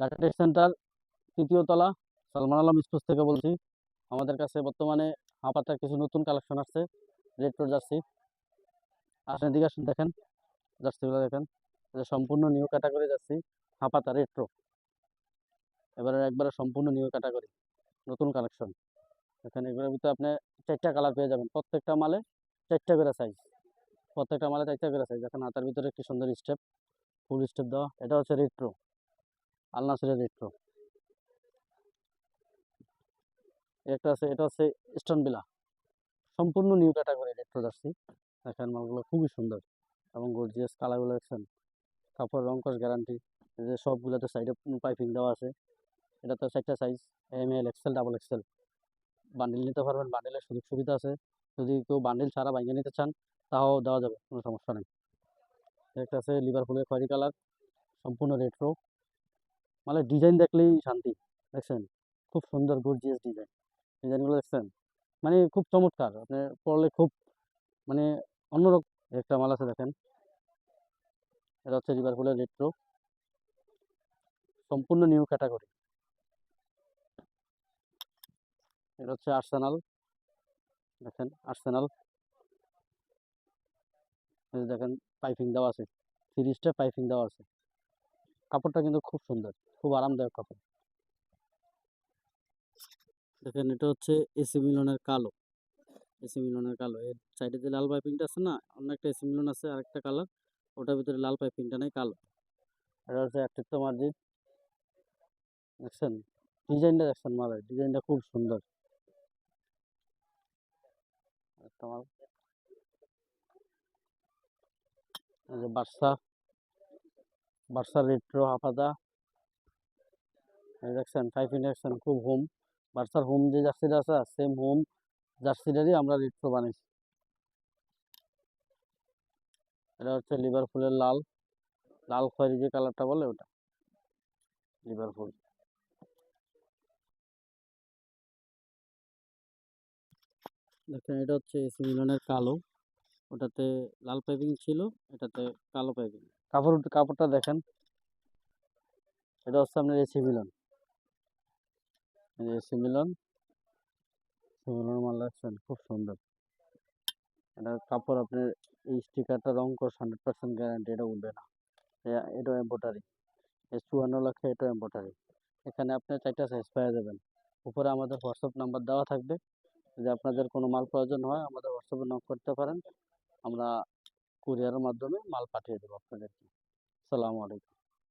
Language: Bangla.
ঢাকা সেন্টার, তৃতীয় তলা। সালমান আলম স্পোর্টস থেকে বলছি, আমাদের কাছে বর্তমানে হাপাতার কিছু নতুন কালেকশন আসছে রেট্রো জার্সি আসেন দিকে আসুন, দেখেন জার্সিগুলো দেখেন। সম্পূর্ণ নিউ ক্যাটাগরি জার্সি হাপাতা রেট্রো এবারে একবারে সম্পূর্ণ নিউ ক্যাটাগরি নতুন কালেকশন এখানে এগুলোর ভিতরে আপনি চারটা কালার পেয়ে যাবেন। প্রত্যেকটা মালে চারটা করে সাইজ প্রত্যেকটা মালে চারটা করে সাইজ এখন হাতার ভিতরে একটি সুন্দর স্টেপ ফুল স্টেপ দেওয়া। এটা হচ্ছে রেট্রো আলনাসিরের রেট্রো একটা। আছে, এটা আছে স্টোন বিলা। সম্পূর্ণ নিউ ক্যাটাগরি রেট্রো জার্সি দেখেন মালগুলো খুবই সুন্দর এবং গর্জিয়াস কালারগুলো দেখছেন। কাপড়, রং কস গ্যারান্টি যে সবগুলোতে সাইডে পাইপিং দেওয়া আছে। এটা তো চারটা size M L XL double XL bundle নিতে পারবেন বান্ডিলের সুযোগ সুবিধা আছে। যদি কেউ বান্ডিল ছাড়া বাইকে নিতে চান, তাও দেওয়া যাবে, কোনো সমস্যা নেই। একটা আছে লিভার ফুলের খয়েরি কালার সম্পূর্ণ রেট্রো মানে ডিজাইন দেখলেই শান্তি, দেখছেন? খুব সুন্দর গর্জিয়াস ডিজাইন ডিজাইনগুলো দেখছেন? মানে খুব চমৎকার। আপনি পরলে খুব মানে অন্যরকম একটা মাল আছে, দেখেন। এটা হচ্ছে লিভারপুলের রেট্রো সম্পূর্ণ নিউ ক্যাটাগরি এটা হচ্ছে আর্সেনাল দেখেন আর্সেনাল দেখেন পাইপিং দেওয়া আছে। স্টার পাইপিং দেওয়া আছে। কাপড়টা কিন্তু খুব সুন্দর, খুব আরামদায়ক কাপড়। দেখেন এটা হচ্ছে এসি মিলনের কালো, এসি মিলনের কালো। এর সাইডে যে লাল পাইপিংটা আছে না, অন্য একটা এসি মিলন আছে, আরেকটা কালার ওটার ভিতরে লাল পাইপিংটা নেই, কালো। এটা হচ্ছে একটিত্ব মার্জিন। দেখছেন? ডিজাইনটা দেখছেন মালের ডিজাইনটা খুব সুন্দর। একটা এই যে বার্সা রেট্রো এই দেখছেন পাইপিং দেখছেন খুব হোম বার্সার হোম যে জার্সিটা আছে সেম হোম জার্সিটারই আমরা রেট্রো বানাইছি। এটা হচ্ছে লিভারপুলের লাল। লাল খয়েরি যে কালারটা বলে ওটা। লিভারপুল। দেখেন, এটা হচ্ছে এসি মিলনের কালো। ওটাতে লাল পাইপিং ছিল, এটাতে কালো পাইপিং কাপড় কাপড়টা দেখেন। এটা হচ্ছে আপনার এসি মিলন। এসি মিলন। মাল রাখছেন খুব সুন্দর। এটা কাপড় আপনার এই স্টিকারটা রং কস হান্ড্রেড পার্সেন্ট গ্যারান্টি এটা উঠবে না। এ- এটাও এম্বোটারি এই চুয়ান্ন লক্ষে এটাও এম্বোটারি এখানে আপনি চারটা সাইজ পেয়ে যাবেন। উপরে আমাদের হোয়াটসঅ্যাপ নাম্বার দেওয়া থাকবে। যদি আপনাদের কোনো মাল প্রয়োজন হয়, আমাদের হোয়াটসঅ্যাপে নক করতে পারেন। আমরা কুরিয়ারের মাধ্যমে মাল পাঠিয়ে দেবো আপনাদেরকে। সালামু আলাইকুম।